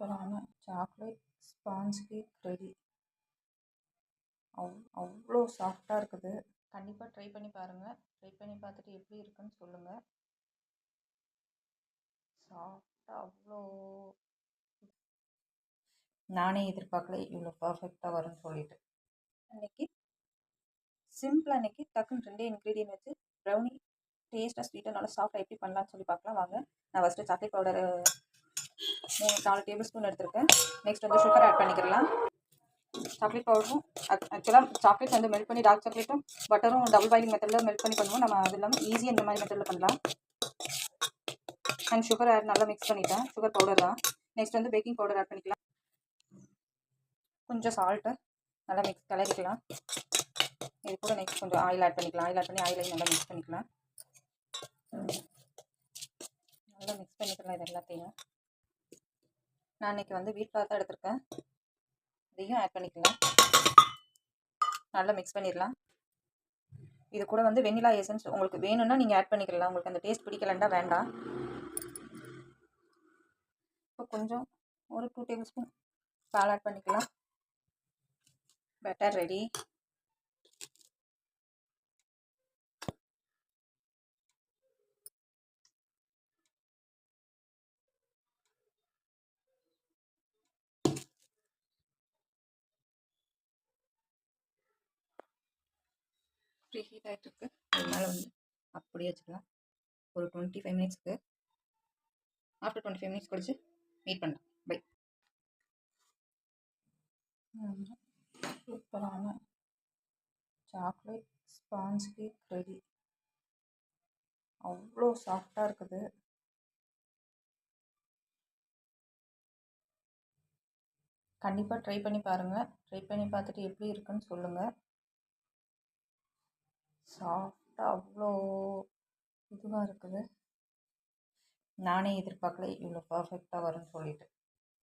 சூப்பரான chocolate sponge cake ready அவ் அவ்வளோ சாஃப்டாக இருக்குது. கண்டிப்பாக ட்ரை பண்ணி பாருங்கள் ட்ரை பண்ணி பார்த்துட்டு எப்படி இருக்குன்னு சொல்லுங்கள் சாஃப்டாக அவ்வளோ நானே எதிர்பார்க்கல இவ்வளோ பர்ஃபெக்டாக வரும்னு சொல்லிட்டு. அன்றைக்கி சிம்பிளாக அன்றைக்கி டக்குன்னு ரெண்டே இன்க்ரீடியன்ட் வச்சு ப்ரௌனி டேஸ்ட்டாக ஸ்வீட்டாக நல்லா சாஃப்டாக எப்படி பண்ணலான்னு சொல்லி பார்க்கலாம். வாங்க. நான் ஃபஸ்ட்டு சாக்லேட் பவுடர் மூணு நாலு டேபிள் ஸ்பூன் எடுத்திருக்கேன். நெக்ஸ்ட் வந்து சுகர் ஆட் பண்ணிக்கலாம். சாக்லேட் பவுடரும் ஆக்சுவலாக சாக்லேட் வந்து மெல்ட் பண்ணி டார்க் சாக்லேட்டும் பட்டரும் டபுள் பாயிலிங் மெத்தடில் மெல்ட் பண்ணி பண்ணுவோம். நம்ம அது இல்லாமல் ஈஸியாக இந்த மாதிரி மெத்தடில் பண்ணலாம். அண்ட் சுகர் ஆட் நல்லா மிக்ஸ் பண்ணிட்டேன். சுகர் பவுடர் தான். நெக்ஸ்ட் வந்து பேக்கிங் பவுடர் ஆட் பண்ணிக்கலாம். கொஞ்சம் சால்ட்டு நல்லா மிக்ஸ் கலரிக்கலாம். இது கூட நெக்ஸ்ட் கொஞ்சம் ஆயில் ஆட் பண்ணிக்கலாம். ஆயில் ஆட் பண்ணி ஆயிலையும் நல்லா மிக்ஸ் பண்ணிக்கலாம். நல்லா மிக்ஸ் பண்ணிக்கலாம் இது எல்லாத்தையும். நான் இன்றைக்கி வந்து வீட் ஃப்ளார் தான் எடுத்திருக்கேன். இதையும் ஆட் பண்ணிக்கலாம். நல்லா மிக்ஸ் பண்ணிடலாம். இது கூட வந்து வெண்ணிலா எசன்ஸ் உங்களுக்கு வேணும்னா நீங்கள் ஆட் பண்ணிக்கலாம். உங்களுக்கு அந்த டேஸ்ட் பிடிக்கலண்டா வேண்டாம். இப்போ கொஞ்சம் ஒரு டூ டேபிள் ஸ்பூன் பால் ஆட் பண்ணிக்கலாம். பெட்டர் ரெடி ப்ரீ ஹீட் ஆகிட்டுருக்கு அதனால வந்து அப்படியே வச்சுக்கலாம். ஒரு டுவெண்ட்டி ஃபைவ் மினிட்ஸ்க்கு ஆஃப்டர் டுவெண்ட்டி ஃபைவ் மினிட்ஸ் கழிச்சு மீட் பண்ணலாம் பை சூப்பரான சாக்லேட் ஸ்பாஞ்ச் கேக் ரெடி அவ்வளோ சாஃப்டாக இருக்குது. கண்டிப்பாக ட்ரை பண்ணி பாருங்கள் ட்ரை பண்ணி பார்த்துட்டு எப்படி இருக்குன்னு சொல்லுங்கள் சாஃப்டாக அவ்வளோ இதுவாக இருக்குது. நானே எதிர்பார்க்கல இவ்வளோ பர்ஃபெக்டாக வரும்னு சொல்லிட்டு.